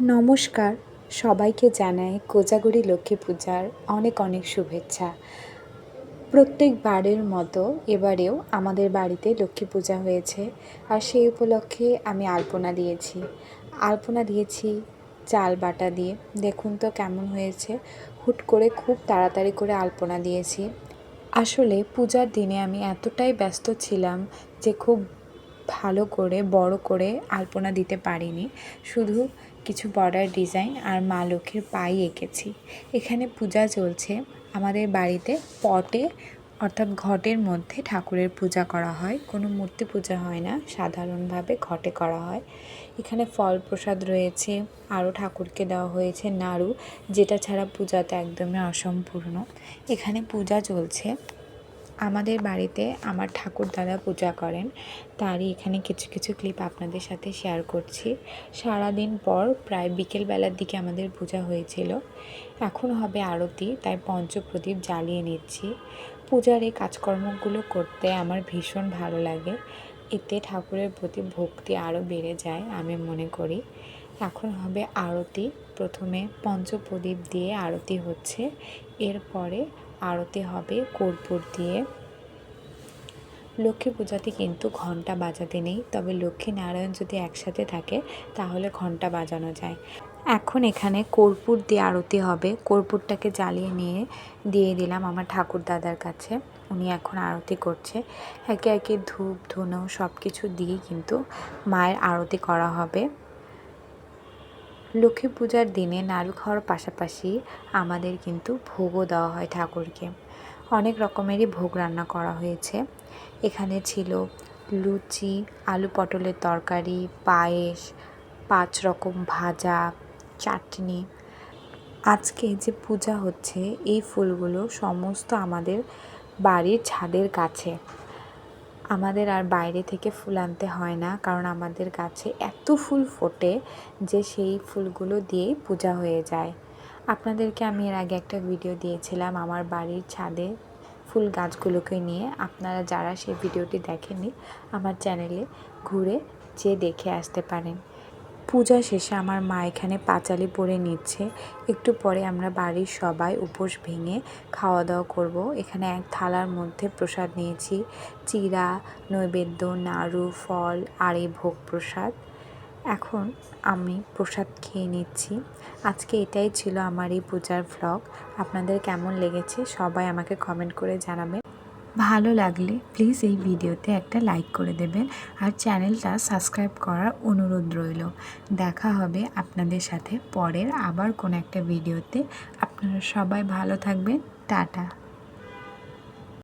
নমস্কার। সবাইকে জানাই কোজাগরি লক্ষ্মী পূজার অনেক অনেক শুভেচ্ছা। প্রত্যেকবারের মতো এবারেও আমাদের বাড়িতে লক্ষ্মী পূজা হয়েছে আর সেই উপলক্ষে আমি আলপনা দিয়েছি। আলপনা দিয়েছি, চাল বাটা দিয়ে। দেখুন তো কেমন হয়েছে। হুট করে খুব তাড়াতাড়ি করে আলপনা দিয়েছি। আসলে পূজার দিনে আমি এতটাই ব্যস্ত ছিলাম যে খুব ভালো করে, বড় করে আলপনা দিতে পারিনি। শুধু কিছু বর্ডার ডিজাইন আর মা লক্ষ্মীর পাই এঁকেছি। এখানে পূজা চলছে। আমাদের বাড়িতে পটে অর্থাৎ ঘটের মধ্যে ঠাকুরের পূজা করা হয়। কোনো মূর্তি পূজা হয় না, সাধারণভাবে ঘটে করা হয়। এখানে ফল প্রসাদ রয়েছে, আরও ঠাকুরকে দেওয়া হয়েছে নাড়ু, যেটা ছাড়া পূজাতে একদমই অসম্পূর্ণ। এখানে পূজা চলছে। আমাদের বাড়িতে আমার ঠাকুর দাদা পূজা করেন। তারই এখানে কিছু কিছু ক্লিপ আপনাদের সাথে শেয়ার করছি। সারাদিন পর প্রায় বিকেলবেলার দিকে আমাদের পূজা হয়েছিল। এখন হবে আরতি, তাই পঞ্চপ্রদীপ জ্বালিয়ে নিচ্ছি। পূজার এই কাজকর্মগুলো করতে আমার ভীষণ ভালো লাগে। এতে ঠাকুরের প্রতি ভক্তি আরও বেড়ে যায়, আমি মনে করি। এখন হবে আরতি, প্রথমে পঞ্চপ্রদীপ দিয়ে আরতি হচ্ছে। এরপরে আরতি হবে কর্পূর দিয়ে। লক্ষ্মী পূজাতে কিন্তু ঘণ্টা বাজাতে নেই। তবে লক্ষ্মী নারায়ণ যদি একসাথে থাকে, তাহলে ঘণ্টা বাজানো যায়। এখন এখানে কর্পূর দিয়ে আরতি হবে। কর্পূরটাকে জ্বালিয়ে নিয়ে দিয়ে দিলাম আমার ঠাকুর দাদার কাছে। উনি এখন আরতি করছে। একে একে ধূপ, ধুনো সব কিছু দিয়ে কিন্তু মায়ের আরতি করা হবে। লক্ষ্মী পূজার দিনে নাড়ু খাওয়ার পাশাপাশি আমাদের কিন্তু ভোগও দেওয়া হয় ঠাকুরকে। অনেক রকমেরই ভোগ রান্না করা হয়েছে। এখানে ছিল লুচি, আলু পটলের তরকারি, পায়েস, পাঁচ রকম ভাজা, চাটনি। আজকে যে পূজা হচ্ছে, এই ফুলগুলো সমস্ত আমাদের বাড়ির ছাদের কাছে। আমাদের আর বাইরে থেকে ফুল আনতে হয় না, কারণ আমাদের গাছে এত ফুল ফোটে যে সেই ফুলগুলো দিয়েই পূজা হয়ে যায়। আপনাদেরকে আমি এর আগে একটা ভিডিও দিয়েছিলাম আমার বাড়ির ছাদে ফুল গাছগুলোকে নিয়ে। আপনারা যারা সেই ভিডিওটি দেখেননি, আমার চ্যানেলে ঘুরে যে দেখে আসতে পারেন। পূজা শেষে আমার মা এখানে পাঁচালি পরে নিচ্ছে। একটু পরে আমরা বাড়ির সবাই উপোস ভেঙে খাওয়া দাওয়া করব। এখানে এক থালার মধ্যে প্রসাদ নিয়েছি। চিরা, নৈবেদ্য, নাড়ু, ফল আর এই ভোগ প্রসাদ। এখন আমি প্রসাদ খেয়ে নিচ্ছি। আজকে এটাই ছিল আমার এই পূজার ভ্লগ আপনাদের কেমন লেগেছে সবাই আমাকে কমেন্ট করে জানাবেন। ভালো লাগলে প্লিজ এই ভিডিওতে একটা লাইক করে দেবেন আর চ্যানেলটা সাবস্ক্রাইব করার অনুরোধ রইল। দেখা হবে আপনাদের সাথে পরের আবার কোন একটা ভিডিওতে। আপনারা সবাই ভালো থাকবেন। টাটা।